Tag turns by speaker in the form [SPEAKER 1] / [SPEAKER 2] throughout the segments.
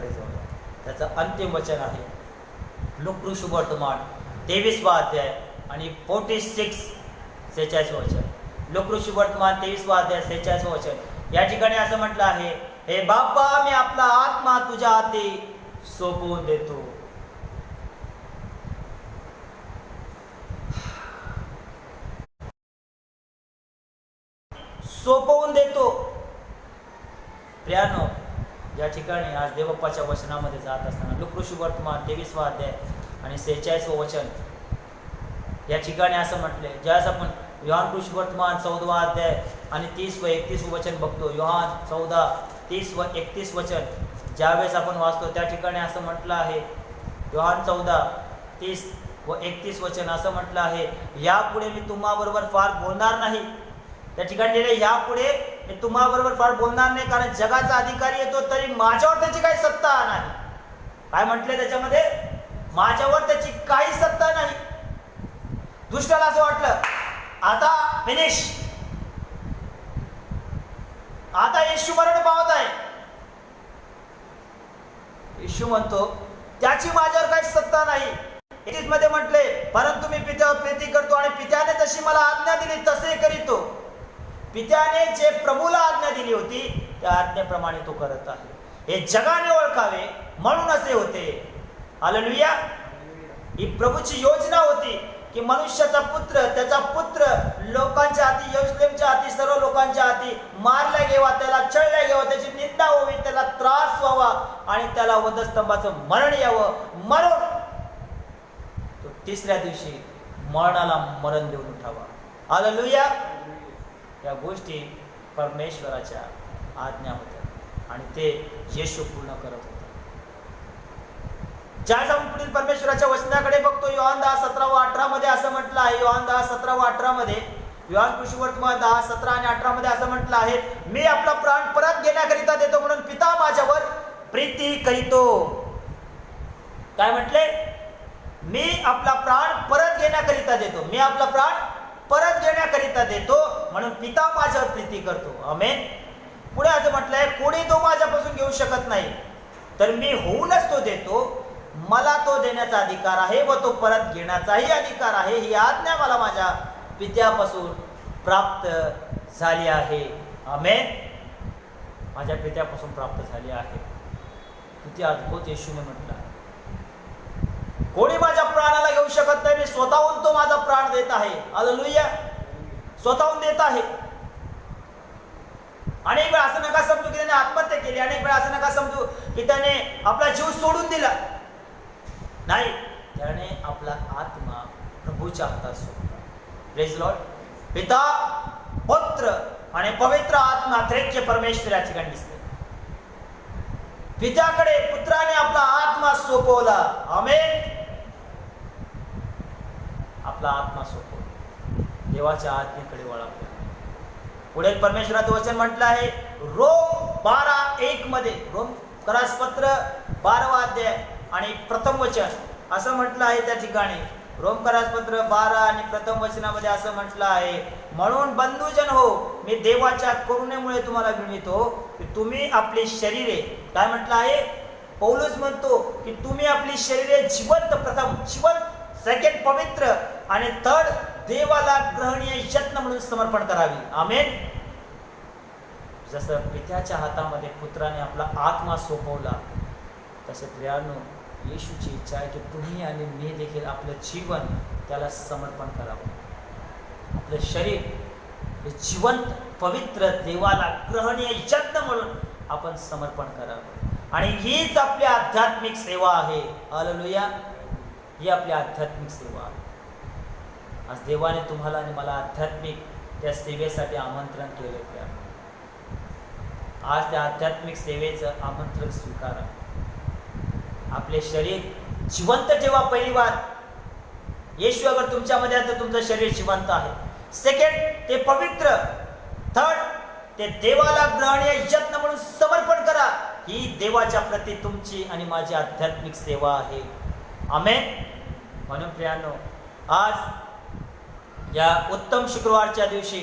[SPEAKER 1] देवाकडे जाऊया त्याचं अंतिम वचन आहे. लुकृष वर्तमान तेवीसवा अध्याय आणि फोर्टी सिक्स सेहेचाळीस वचन लोकऋष वर्तमान तेवीसवा अध्याय सेहेचाळीस वचन. या ठिकाणी असं म्हटलं आहे हे बाप्पा मी आपला आत्मा तुझ्या हाती सोपवून देतो. सोपवून देतो. प्रियानो या ठिकाणी आज देवप्पाच्या वचनामध्ये जात असताना लुकृषी वर्तमान तेवीसवा अध्याय आणि सेहेचाळीसवं वचन. या ठिकाणी असं म्हटले ज्यावेळेस आपण योहान कृषी वर्तमान चौदावा अध्याय आणि तीस व एकतीस वचन बघतो योहान चौदा तीस व एकतीस वचन ज्यावेळेस आपण वाचतो त्या ठिकाणी असं म्हटलं आहे योहान चौदा तीस व एकतीस वचन असं म्हटलं आहे यापुढे मी तुम्हाबरोबर फार बोलणार नाही. त्या ठिकाणी लिहिलंय, यापुढे मी तुम्हाबरोबर फार बोलणार नाही कारण जगाचा अधिकारी येतो तरी माझ्यावर त्याची काही सत्ता नाही. काय म्हटले त्याच्यामध्ये? माझ्यावर त्याची काही सत्ता नाही. दुष्टाला असं वाटलं आता फिनिश आता येशू मरण पावत आहे. येशू म्हणतो त्याची माझ्यावर काही सत्ता नाही. इटीजमध्ये म्हटले परंतु मी पित्यावर प्रीती करतो आणि पित्याने जशी मला आज्ञा दिली तसे करीतो. पित्याने जे प्रभूला आज्ञा दिली होती त्या आज्ञेप्रमाणे तो करत आहे. हे जगाने ओळखावे म्हणून असे होते. आलनुया ही प्रभूची योजना होती की मनुष्याचा पुत्र त्याचा पुत्र लोकांच्या हाती यशलेमच्या हाती सर्व लोकांच्या हाती मारल्या गेवा त्याला छळल्या गेवा त्याची निंदा व्हावी त्याला त्रास व्हावा आणि त्याला वधस्तंभाचं मरण यावं. मरण! तो तिसऱ्या दिवशी मरणाला मरण देऊन उठावा. लुया या गोष्टी परमेश्वराच्या आज्ञा होत्या. आणि ते येशू पूर्ण करत होते. ज्या आपण पुढील परमेश्वराच्या वचनाकडे बघतो योहान दहा सतरा व अठरा मध्ये असं म्हटलं आहे. योहान दहा सतरा व अठरा मध्ये योहान कृषी वर्तमान दहा सतरा आणि अठरा मध्ये असं म्हटलं आहे मी आपला प्राण परत घेण्याकरिता देतो म्हणून पिता माझ्यावर प्रीती करीतो. काय म्हटले? मी आपला प्राण परत घेण्याकरिता देतो. मी आपला प्राण परत देण्याकरिता देतो म्हणून पिता माझ्यावर प्रीती करतो. अमेन पुढे असं म्हटलंय कोणी तो माझ्यापासून घेऊ शकत नाही तर मी होऊनच तो देतो. मला तो देण्याचा अधिकार आहे व तो परत घेण्याचाही अधिकार आहे ही आज्ञा मला माझ्या पित्यापासून प्राप्त झाली आहे. अमेन माझ्या पित्यापासून प्राप्त झाली आहे. किती अद्भुत येशूने म्हटलं. आहे कोणी माझ्या प्राणाला शकत नाही. मी स्वतःहून तो माझा प्राण देत आहे. हालेलुया स्वतःहून देत आहे. अनेक वेळा असं नका समजू की त्याने आत्महत्या केली. अनेक वेळा असं नका समजू की त्याने आपला जीव सोडून दिला. नाही त्याने आपला आत्मा प्रभूच्या हातात सोडला. प्रेज लॉर्ड पिता पुत्र आणि पवित्र आत्मा त्रेक्य परमेश्वर या ठिकाणी दिसते. पित्याकडे पुत्राने आपला आत्मा सोपवला. आमेन आपला आत्मा सोपवला देवाच्या आत्मेकडे वळवला पुढे परमेश्वराचं वचन म्हटलं आहे रोम बारा एक मध्ये रोम करासपत्र बारावा अध्याय आणि प्रथम वचन असं म्हटलं आहे त्या ठिकाणी. रोम करासपत्र बारा आणि प्रथम वचनामध्ये असं म्हटलं आहे म्हणून बंधुजन हो मी देवाच्या करुणेमुळे तुम्हाला विनवितो की तुम्ही आपली शरीरे काय म्हटलं आहे? पौलूस म्हणतो की तुम्ही आपली शरीरे जिवंत प्रथम जिवंत सेकंड पवित्र आणि थर्ड देवाला ग्रहणीय यत्न म्हणून समर्पण करावी. आमेन जसं पित्याच्या हातामध्ये पुत्राने आपला आत्मा सोपवला तसे प्रियानो येशूची इच्छा आहे की तुम्ही आणि मी देखील आपलं जीवन त्याला समर्पण करावं. आपलं शरीर हे जिवंत पवित्र देवाला ग्रहणीय यत्न म्हणून आपण समर्पण करावं. आणि हीच आपली आध्यात्मिक सेवा आहे. हालेलुया ही आपली आध्यात्मिक सेवा आहे. आज देवाने तुम्हाला आणि मला आध्यात्मिक त्या सेवेसाठी आमंत्रण केले त्या. आज त्या आध्यात्मिक सेवेचं आमंत्रण स्वीकारा. आपले शरीर जिवंत जेव्हा पहिली वार येशू अगर तुमच्यामध्ये आहे तर तुमचं शरीर जिवंत आहे. सेकंड ते पवित्र. थर्ड ते देवाला ग्रहणीय यत्न म्हणून समर्पण करा. ही देवाच्या प्रती तुमची आणि माझी आध्यात्मिक सेवा आहे. आमेन म्हणून प्रियांनो आज या उत्तम शुक्रवारच्या दिवशी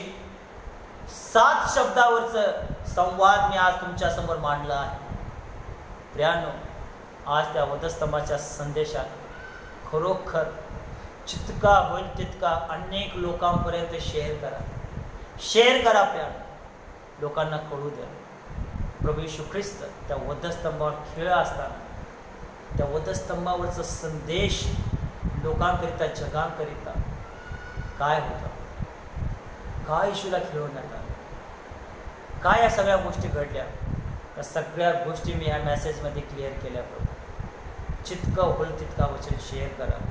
[SPEAKER 1] सात शब्दावरचं संवाद मी आज तुमच्यासमोर मांडला आहे. प्रियांनो आज त्या वधस्तंभाच्या संदेशात खरोखर जितका होईल तितका अनेक लोकांपर्यंत शेअर करा. शेअर करा प्या लोकांना कळू द्या. प्रभू यीशू ख्रिस्त त्या वधस्तंभावर खेळ असताना त्या वधस्तंभावरचा संदेश लोकांकरिता जगांकरिता काय होता? काय इशूला खेळवण्यात आलं? काय या सगळ्या गोष्टी घडल्या? त्या सगळ्या गोष्टी मी ह्या मेसेजमध्ये क्लिअर केल्या प्रभू जितकं होईल तितका वचन शेअर करा.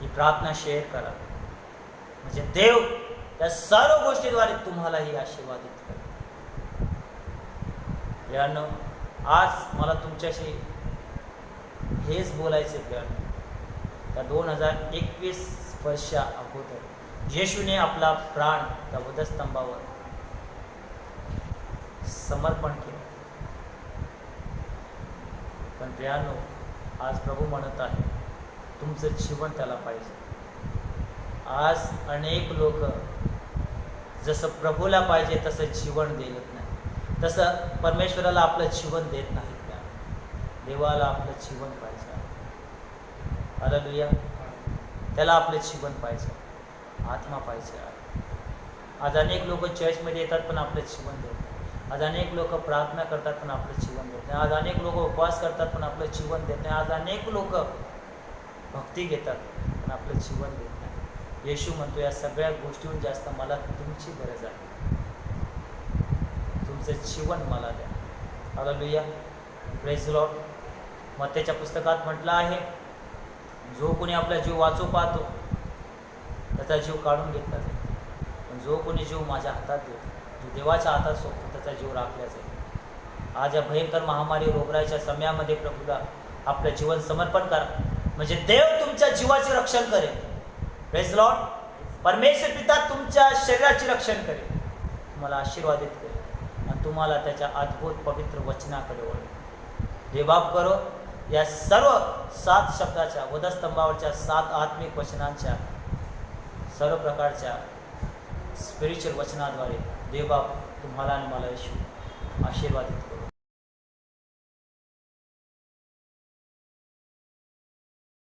[SPEAKER 1] ही प्रार्थना शेअर करा. म्हणजे देव त्या सर्व गोष्टीद्वारे तुम्हालाही आशीर्वादित करा आज मला तुमच्याशी हेच बोलायचे प्रियानो त्या दोन हजार एकवीस वर्षा अगोदर येशूने आपला प्राण त्या वधस्तंभावर समर्पण केलं. पण प्रियानो आज प्रभू म्हणत आहे तुमचं जीवन त्याला पाहिजे. आज अनेक लोक जसं प्रभूला पाहिजे तसं जीवन देत नाही तसं परमेश्वराला आपलं जीवन देत नाहीत त्या. देवाला आपलं जीवन पाहिजे. अरे लुया त्याला आपलं जीवन पाहिजे. आत्मा पाहिजे. आज अनेक लोक चर्चमध्ये येतात पण आपलं जीवन देत नाही. आज अनेक लोक प्रार्थना करतात पण आपलं जीवन देत नाही. आज अनेक लोक उपवास करतात पण आपलं जीवन देत नाही. आज अनेक लोक भक्ती घेतात पण आपलं जीवन देत नाही. येशू म्हणतो या सगळ्या गोष्टीहून जास्त मला तुमची गरज आहे. तुमचं जीवन मला द्या. आता लुया प्रेस लॉट मग त्याच्या पुस्तकात म्हटलं आहे जो कोणी आपला जीव वाचू पाहतो त्याचा जीव काढून घेतला जाईल. पण जो कोणी जीव माझ्या हातात देतो जो देवाच्या हातात सोपतो त्याचा जीव राखला जाईल. आज या भयंकर महामारी रोगराच्या समयामध्ये प्रभूला आपलं जीवन समर्पण करा. म्हणजे देव तुमच्या जीवाचे रक्षण करेल. प्रेस लॉट परमेश्वर पिता तुमच्या शरीराचे रक्षण करेल. तुम्हाला आशीर्वादित करेल. तुम्हाला त्याच्या अद्भुत पवित्र वचनाकडे वळेल देबाब करो या सर्व सात शब्दाच्या वधस्तंभावरच्या सात आत्मिक वचनांच्या सर्व प्रकारच्या स्पिरिच्युअल वचनाद्वारे देबाब तुम्हाला आणि मला येशू देतो